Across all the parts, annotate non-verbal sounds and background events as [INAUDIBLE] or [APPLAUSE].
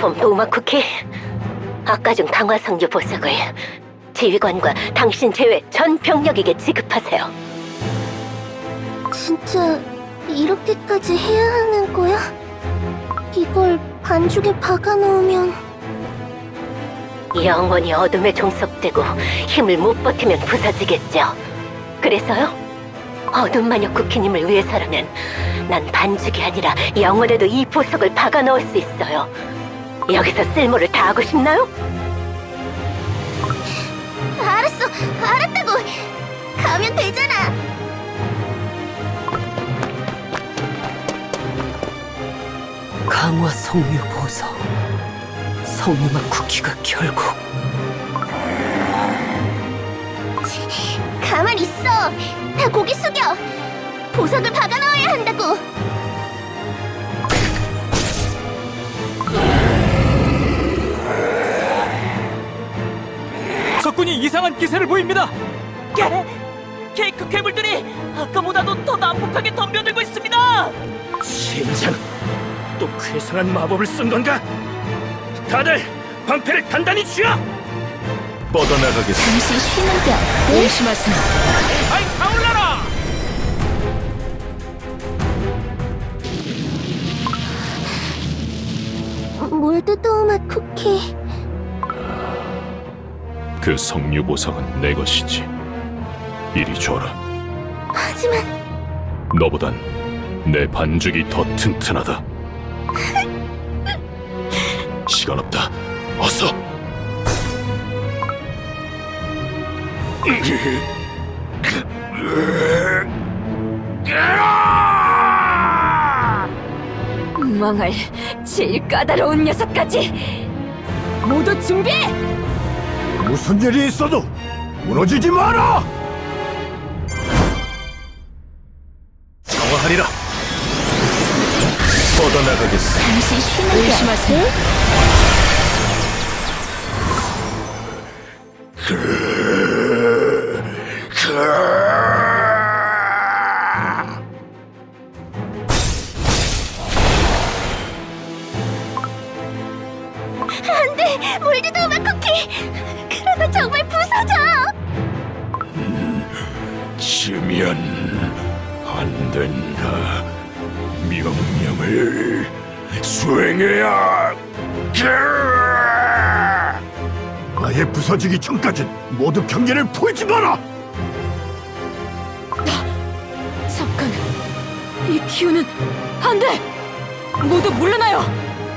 폼폼 도마 쿠키. 아까 중 강화성류 보석을 지휘관과 당신 제외 전 병력에게 지급하세요. 진짜 이렇게까지 해야 하는 거야? 이걸 반죽에 박아놓으면 영원히 어둠에 종속되고 힘을 못 버티면 부서지겠죠. 그래서요? 어둠 마녀 쿠키님을 위해서라면 난 반죽이 아니라 영원에도 이 보석을 박아 넣을 수 있어요. 여기서 쓸모를 다하고 싶나요? 알았어, 알았다고. 가면 되잖아. 강화 성류 보석 성류맛 쿠키가 결국 가만 있어. 다 고개 숙여. 보석을 박아 넣어야 한다고. 이 이상한 기세를 보입니다. 게, 케이크 괴물들이 아까보다도 더 난폭하게 덤벼들고 있습니다. 진장 또 괴상한 마법을 쓴 건가? 다들 방패를 단단히 쥐어! 뻗어나가겠어 잠시 쉬는 겨. 조심하세요 아이 타올라라! 몰드도우 맛 쿠키. 그 성류 보석은 내 것이지. 이리 줘라. 하지만 너보단 내 반죽이 더 튼튼하다. [LAUGHS] 시간 없다. 어서 망할 제일 까다로운 녀석까지 모두 준비해 무슨 일이 있어도 무너지지 마라! 정화하리라. 뻗어나가겠어. 잠시 쉬는 겨. 조심하세요. 안돼, 몰드도우 맛 쿠키. 그러다 정말 부서져. 지면 안 된다. 명령을 수행해야. 아예 부서지기 전까지 모두 경계를 풀지 마라. 잠깐 이 기운은 안 돼 모두 물러나요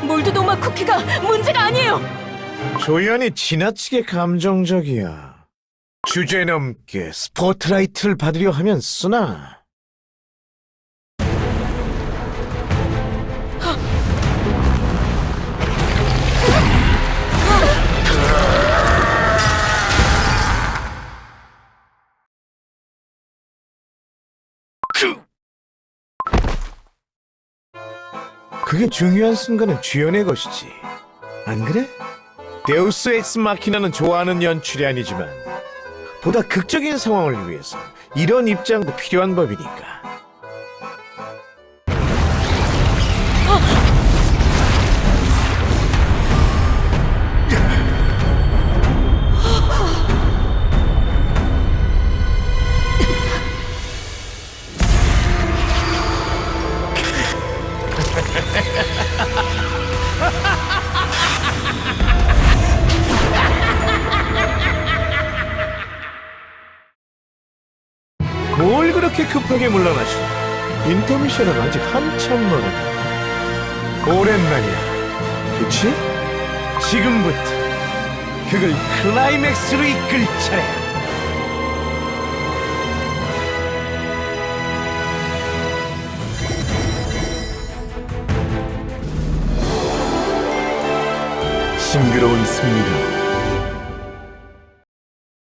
몰드도마 쿠키가 문제가 아니에요 조연이 지나치게 감정적이야. 주제 넘게 스포트라이트를 받으려 하면 쓰나. 그게 중요한 순간은 주연의 것이지. 안 그래? 데우스 엑스 마키나는 좋아하는 연출이 아니지만 보다 극적인 상황을 위해서 이런 입장도 필요한 법이니까. 뭘 그렇게 급하게 물러나시? 인터미션은 아직 한참 멀었다. 오랜만이야. 그치? 지금부터 그걸 클라이맥스로 이끌 차례야. 싱그러운 승리가